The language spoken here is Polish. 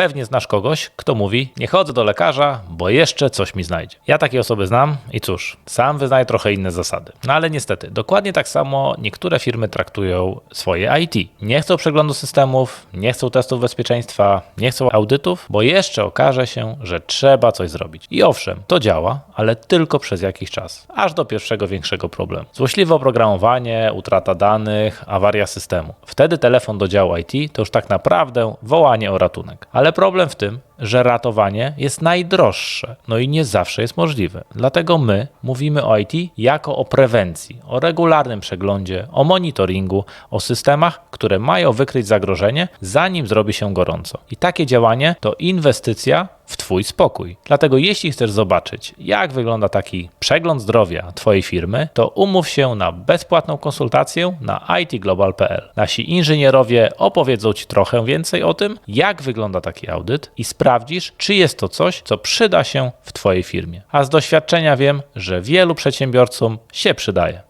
Pewnie znasz kogoś, kto mówi: Nie chodzę do lekarza, bo jeszcze coś mi znajdzie. Ja takie osoby znam i cóż, sam wyznaję trochę inne zasady. No ale niestety, dokładnie tak samo niektóre firmy traktują swoje IT. Nie chcą przeglądu systemów, nie chcą testów bezpieczeństwa, nie chcą audytów, bo jeszcze okaże się, że trzeba coś zrobić. I owszem, to działa, ale tylko przez jakiś czas, aż do pierwszego większego problemu. Złośliwe oprogramowanie, utrata danych, awaria systemu. Wtedy telefon do działu IT to już tak naprawdę wołanie o ratunek. Ale problem w tym, że ratowanie jest najdroższe, no i nie zawsze jest możliwe. Dlatego my mówimy o IT jako o prewencji, o regularnym przeglądzie, o monitoringu, o systemach, które mają wykryć zagrożenie, zanim zrobi się gorąco. I takie działanie to inwestycja w Twój spokój. Dlatego jeśli chcesz zobaczyć, jak wygląda taki przegląd zdrowia Twojej firmy, to umów się na bezpłatną konsultację na itglobal.pl. Nasi inżynierowie opowiedzą Ci trochę więcej o tym, jak wygląda taki audyt i sprawdzisz, czy jest to coś, co przyda się w Twojej firmie. A z doświadczenia wiem, że wielu przedsiębiorcom się przydaje.